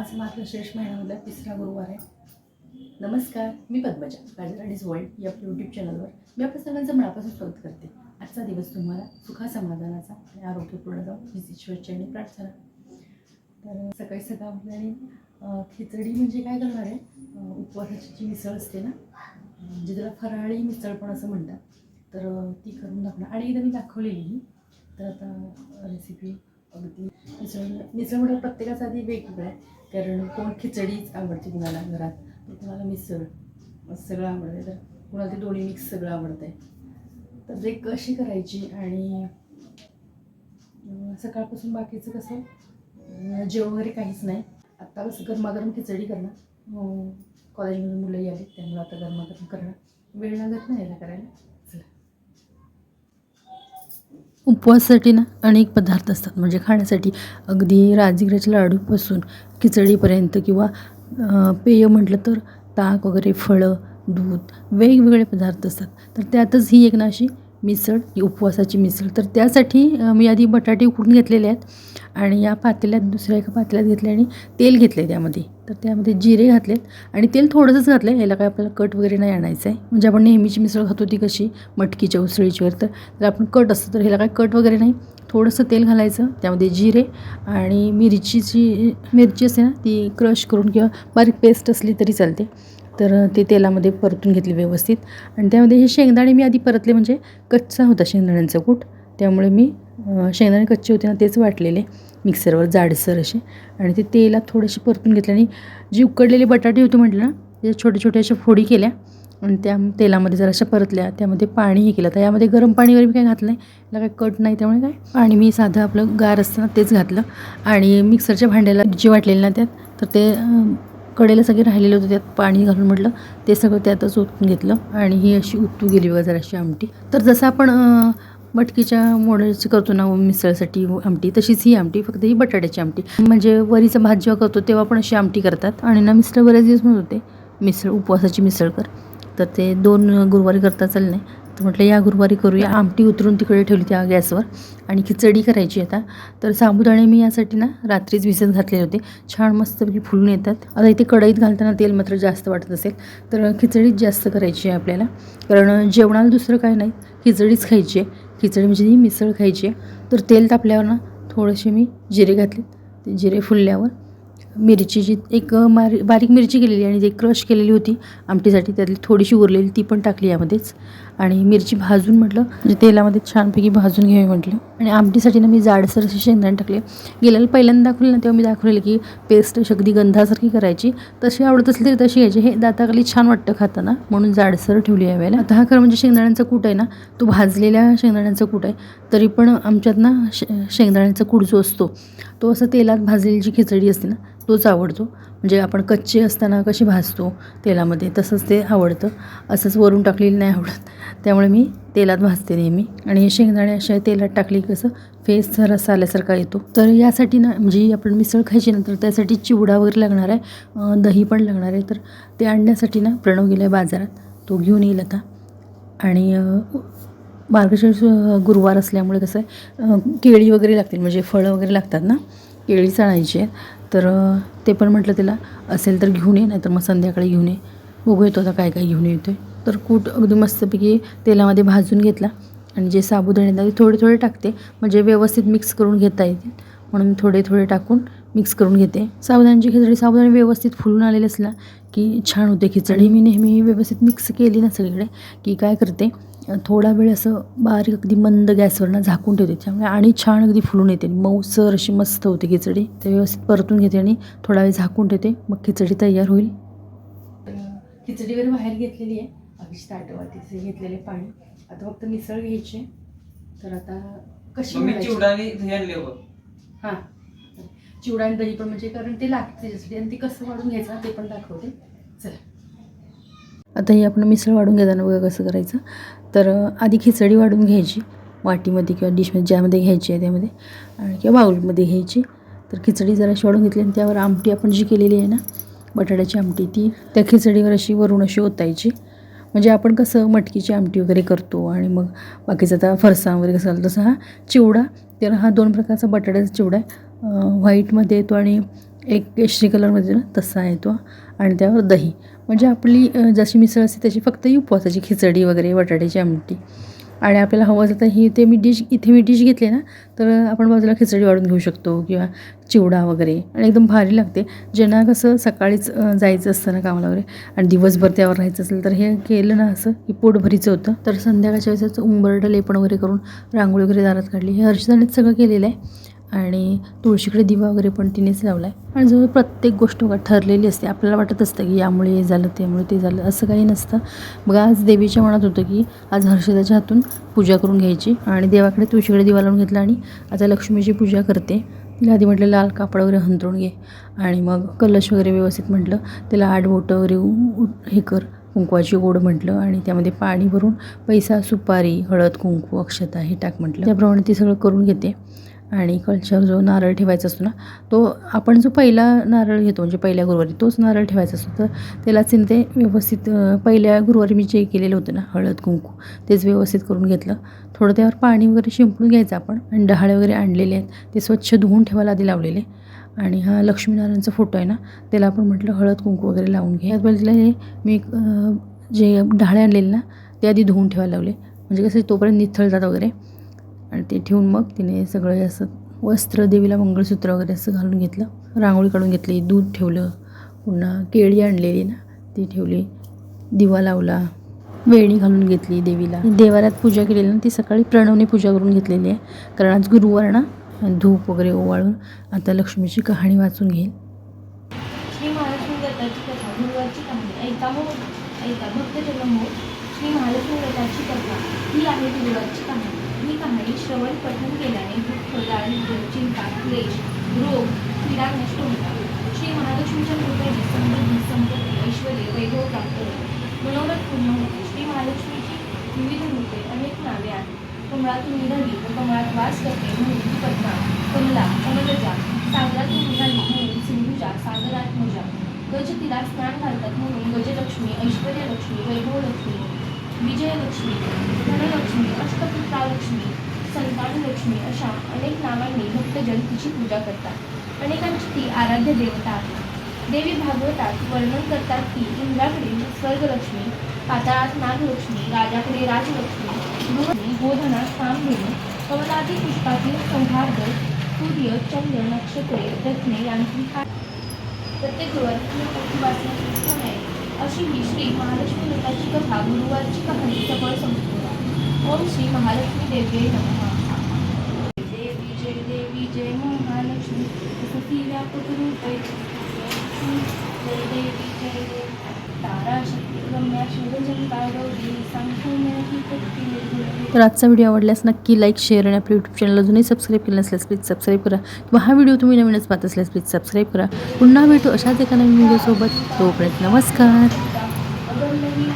आज मार्गशीर्ष महिन्यामधला तिसरा गुरुवार आहे. नमस्कार मी पद्मजा. गाजराडीज वर्ल्ड या यूट्यूब चॅनलवर मी आपल्या सर्वांचं मनापासून स्वागत करते. आजचा दिवस तुम्हाला सुखा समाधानाचा आणि आरोग्यपूर्ण जाऊन हीच ईश्वरची आणि प्रार्थना. तर सकाळी सकाळ आपल्याने खिचडी म्हणजे काय करणार आहे? उपवासाची जी मिसळ असते ना म्हणजे त्याला फराळी मिसळ पण असं म्हणतात तर ती करून दाखवणार. आणि एकदा मी दाखवलेली तर आता रेसिपी अगदी. मिसळ मिसळ म्हणजे प्रत्येकाचा आधी वेगवेगळं आहे. कारण कोण खिचडीच आवडते कुणाला घरात. तर कुणाला मिसळ सगळं आवडते तर कुणाला ते दोन्ही मिक्स सगळं आवडतं आहे तर ते कशी करायची आणि सकाळपासून बाकीचं कसं जेव जेवण वगैरे काहीच नाही. आत्ता कसं गरमागरम खिचडी करणार. हो, कॉलेजमधून मुलंही आली त्यामुळे आता गरमागरम करणार. वेळ लागत नाही याला करायला. उपवासासाठी ना अनेक पदार्थ असतात. म्हणजे खाण्यासाठी अगदी राजगिराच्या लाडूपासून खिचडीपर्यंत किंवा पेय म्हटलं तर ताक वगैरे फळं दूध वेगवेगळे पदार्थ असतात. तर त्यातच ही एक ना अशी मिसळ उपवासाची मिसळ. तर त्यासाठी मी आधी बटाटे उकडून घेतलेले आहेत आणि या पातेल्यात दुसऱ्या एका पातेल्यात घेतले आणि तेल घेतले त्यामध्ये. तर त्यामध्ये जिरे घातलेत आणि तेल थोडंसंच घातलं आहे याला काय आपल्याला कट वगैरे नाही आणायचं आहे म्हणजे आपण नेहमीची मिसळ खातो ती कशी? मटकीच्या उसळीची वगैरे तर तर आपण कट असतं तर ह्याला काय कट वगैरे नाही. थोडंसं तेल घालायचं त्यामध्ये जिरे आणि मिरचीची मिरची असते ना ती क्रश करून किंवा बारीक पेस्ट असली तरी चालते. तर ते तेलामध्ये परतून घेतली व्यवस्थित. आणि त्यामध्ये हे शेंगदाणे मी आधी परतले म्हणजे कच्चा होता शेंगदाण्यांचा कूट. त्यामुळे मी शेंगदाणे कच्चे होते ना तेच वाटलेले. मिक्सरवर जाडसर असे. आणि ते तेलात थोडेसे परतून घेतले आणि जी उकडलेले बटाटे होते म्हटलं ना ते छोटे छोटे अशा फोडी केल्या. आणि त्या तेलामध्ये जराशा परतल्या. त्यामध्ये पाणी हे केलं. तर यामध्ये गरम पाणी वगैरे मी काय घातलं नाही. याला काही कट नाही त्यामुळे काय? पाणी मी साधं आपलं गार असतं ना तेच घातलं. आणि मिक्सरच्या भांड्याला जे वाटलेलं ना त्यात तर ते कडेला सगळे राहिलेलं होतं त्यात पाणी घालून म्हटलं ते सगळं त्यातच ओतून घेतलं आणि ही अशी उतू गेली बघा जराशी आमटी. तर जसं आपण मटकीच्या मोडाची करतो ना मिसळसाठी आमटी तशीच ही आमटी फक्त ही बटाट्याची आमटी. म्हणजे वरीचा भात जेव्हा करतो तेव्हा पण अशी आमटी करतात. आणि ना मिस्टर बरेच दिवस म्हणत होते मिसळ उपवासाची मिसळ कर. तर ते दोन गुरुवारी करता चाललं नाही. तर म्हटलं या गुरुवारी करूया. आमटी उतरून तिकडे ठेवली त्या गॅसवर आणि खिचडी करायची आता. तर साबुदाणे मी यासाठी ना रात्रीच भिजत घातलेले होते. छान मस्तपैकी फुलून येतात. आता इथे कढईत घालताना तेल मात्र जास्त वाटत असेल. तर खिचडीच जास्त करायची आहे आपल्याला. कारण जेवणाला दुसरं काय नाही. खिचडीच खायची आहे. खिचडी म्हणजे ही मिसळ खायची आहे. तर तेल तापल्यावर ना थोडेसे मी जिरे घातले. ते जिरे फुलल्यावर मिरची जी एक मारी बारीक मिरची केलेली आणि जी क्रश केलेली होती आमटीसाठी त्यातली थोडीशी उरलेली ती पण टाकली यामध्येच. आणि मिरची भाजून म्हटलं म्हणजे तेलामध्ये छानपैकी भाजून घ्यावी म्हटलं. आणि आमटीसाठी ना मी जाडसर असे शेंगदाणे टाकले. गेल्याला पहिल्यांदा दाखवले ना तेव्हा मी दाखवलेलं की पेस्ट अगदी गंधासारखी करायची. तशी आवडत असली तरी तशी घ्यायची. हे दाताखाली छान वाटतं खाताना म्हणून जाडसर ठेवली आहे वेळेला आता हा खरं म्हणजे शेंगदाण्यांचा कूट आहे ना तो भाजलेल्या शेंगदाण्यांचा कूट आहे. तरी पण आमच्यात ना शे शेंगदाण्यांचा कूट जो असतो तो असं तेलात भाजलेली जी खिचडी असते ना तोच आवडतो. म्हणजे आपण कच्चे असताना कशी भाजतो तेलामध्ये तसंच ते आवडतं. असंच वरून टाकलेलं नाही आवडत. त्यामुळे मी तेलात भाजते नेहमी. आणि हे शेंगदाणे अशा तेलात टाकली कसं फेस जरा आल्यासारखा येतो. तर यासाठी ना म्हणजे आपण मिसळ खायची नंतर त्यासाठी चिवडा वगैरे लागणार आहे. दही पण लागणार आहे. तर ते आणण्यासाठी ना प्रणव गेला आहे बाजारात. तो घेऊन येईल आता. आणि मार्गशीर्ष गुरुवार असल्यामुळे कसं आहे केळी वगैरे लागतील. म्हणजे फळं वगैरे लागतात ना केळीच आणायची आहे. तर ते पण म्हटलं तिला असेल तर घेऊन ये नाही तर मग संध्याकाळी घेऊन ये. बघू येतो आता काय काय घेऊन येतो आहे तर कूट अगदी मस्तपैकी तेलामध्ये भाजून घेतला आणि जे साबुदाणे ते थोडे थोडे टाकते. म्हणजे व्यवस्थित मिक्स करून घेता येतील. म्हणून थोडे थोडे टाकून मिक्स करून घेते. साबुदाण्याची खिचडी साबुदाणे व्यवस्थित फुलून आलेले असला की छान होते खिचडी. मी नेहमी व्यवस्थित मिक्स केली ना सगळीकडे की काय करते थोडा वेळ असं बारीक अगदी मंद गॅसवर ना झाकून ठेवते. त्यामुळे आणि छान अगदी फुलून येते. मऊसर अशी मस्त होते खिचडी. ते व्यवस्थित परतून घेते आणि थोडा वेळ झाकून ठेवते. मग खिचडी तयार होईल. खिचडी वगैरे बाहेर घेतलेली आहे. अगदी ताटवातीचे घेतलेले पाणी. आता फक्त मिसळ घ्यायची. तर आता कशी हां. चिवडा आणि दही पण म्हणजे कारण ते लागते त्याच्यासाठी आणि ते कसं वाढून घ्यायचं ते पण दाखवते. चला. आता हे आपण मिसळ वाढून घेताना बघा कसं करायचं. तर आधी खिचडी वाढून घ्यायची. वाटीमध्ये किंवा डिशमध्ये ज्यामध्ये घ्यायची आहे त्यामध्ये. आणि किंवा बाऊलमध्ये घ्यायची. तर खिचडी जराशी वाढून घेतली आणि त्यावर आमटी आपण जी केलेली आहे ना बटाट्याची आमटी ती त्या खिचडीवर अशी वरून अशी ओतायची. म्हणजे आपण कसं मटकीची आमटी वगैरे करतो आणि मग बाकीचं आता फरसाण वगैरे कसं घालतो तसं हा चिवडा तर हा दोन प्रकारचा बटाट्याचा चिवडा आहे. व्हाईटमध्ये येतो आणि एक केशरी कलरमध्ये ना तसा येतो. आणि त्यावर दही. म्हणजे आपली जशी मिसळ असते त्याची फक्त ही उपवासाची खिचडी वगैरे बटाट्याची आमटी. आणि आपल्याला हवं असं तर ही ते मी डिश इथे मी डिश घेतली ना तर आपण बाजूला खिचडी वाढून घेऊ शकतो किंवा चिवडा वगैरे. आणि एकदम भारी लागते. ज्यांना कसं सकाळीच जायचं असतं ना कामाला वगैरे आणि दिवसभर त्यावर राहायचं असेल तर हे केलं ना असं की पोटभरीचं होतं. तर संध्याकाळच्या वेळेस उंबरडं लेपण वगैरे करून रांगोळी वगैरे दारात काढली. हे हर्षदानेच सगळं केलेलं आहे. आणि तुळशीकडे दिवा वगैरे पण तिनेच लावला आहे आणि जवळ प्रत्येक गोष्ट ठरलेली असते. आपल्याला वाटत असतं की यामुळे हे झालं त्यामुळे ते झालं असं काही नसतं. मग आज देवीच्या मनात होतं की आज हर्षदाच्या हातून पूजा करून घ्यायची. आणि देवाकडे तुळशीकडे दिवा लावून घेतला आणि आता लक्ष्मीची पूजा करते. तिला आधी म्हटलं लाल कापड वगैरे हंतरून घे. आणि मग कलश वगैरे व्यवस्थित म्हटलं त्याला आठ बोटं वगैरे उ- हे कर. कुंकवाची गोड म्हटलं आणि त्यामध्ये पाणी भरून पैसा सुपारी हळद कुंकू अक्षता हे टाक म्हटलं. त्याप्रमाणे ती सगळं करून घेते. आणि कल्चर जो नारळ ठेवायचा असतो ना तो आपण जो पहिला नारळ घेतो म्हणजे पहिल्या गुरुवारी तोच नारळ ठेवायचा असतो. तर त्यालाच ते व्यवस्थित पहिल्या गुरुवारी मी जे केलेलं होतं ना हळद कुंकू तेच व्यवस्थित करून घेतलं. थोडं त्यावर पाणी वगैरे शिंपडून घ्यायचं आपण आणि डहाळे वगैरे आणलेले आहेत ते स्वच्छ धुवून ठेवायला आधी लावलेले. आणि हा लक्ष्मीनारायणचा फोटो आहे ना त्याला आपण म्हटलं हळद कुंकू वगैरे लावून घे. त्यात हे मी जे डहाळे आणलेले ना ते आधी धुवून ठेवायला लावले. म्हणजे कसं तोपर्यंत निथळतात वगैरे. आणि ते ठेवून मग तिने सगळं असं वस्त्र देवीला मंगळसूत्र वगैरे असं घालून घेतलं. रांगोळी काढून घेतली दूध ठेवलं पुन्हा केळी आणलेली ना ती ठेवली. दिवा लावला वेणी घालून घेतली देवीला. देवारात पूजा केलेली ना ती सकाळी प्रणवने पूजा करून घेतलेली आहे. कारण आज गुरुवार ना धूप वगैरे ओवाळून आता लक्ष्मीची कहाणी वाचून घेईल. श्री महालक्ष्मी व्रताची कथा गुरुवारची कहाणी. ऐका ऐका श्री महालक्ष्मी व्रताची कथा. ही आहे गुरुवारची कहाणी. ही कहाणी श्रवण पठन केल्याने दुःख दारिद्र्य चिंता क्लेश रोग पीडा नष्ट होतात. श्री महालक्ष्मीच्या कृपेने समृद्धी संपत्ती ऐश्वर वैभव प्राप्त होते मनोरथ पूर्ण होते. श्री महालक्ष्मीची विविध रूपे अनेक नावे आहेत. कमळातून निघाली व कमळात वास करते म्हणून पद्मा कमला कमलजा सागरात निघाली म्हणून सिंधुजा सागरात्मजा गज तिला स्नान घालतात म्हणून गजलक्ष्मी ऐश्वर्यलक्ष्मी वैभवलक्ष्मी विजयलक्ष्मी धनलक्ष्मी अष्टपुत्रालक्ष्मी संतानलक्ष्मी अशा अनेक नावांनी भक्तजन तिची पूजा करतात. अनेकांची ती आराध्य देवता आहे देवी भागवतात वर्णन करतात की इंद्राकडे स्वर्गलक्ष्मी पाताळात नागलक्ष्मी राजाकडे राजलक्ष्मी गृहणी गोधनात कामधेनू कमलादी पुष्पातील सौहार्द सूर्य चंद्र नक्षत्रे रत्ने यांची प्रत्येक वर्ष वाचण्याची आहे. अशी ही श्री महालक्ष्मी व्रताची कथा गुरुवारची कहाणी सबळ संपूर्ण ओम श्री महालक्ष्मी देवी नमः. देवी जय देवी, जय महालक्ष्मी. सती व्यापक रूपे जय देवी जय देवी. तर आजचा व्हिडिओ आवडल्यास नक्की लाईक शेअर आणि आपल्या यूट्यूब चॅनल अजूनही सबस्क्राईब केलं नसल्यास प्लीज सबस्क्राईब करा. किंवा हा व्हिडिओ तुम्ही नवीनच पाहत असल्यास प्लीज सबस्क्राईब करा. पुन्हा भेटू अशाच एका नवीन व्हिडिओसोबत तोपर्यंत नमस्कार. अगर नहीं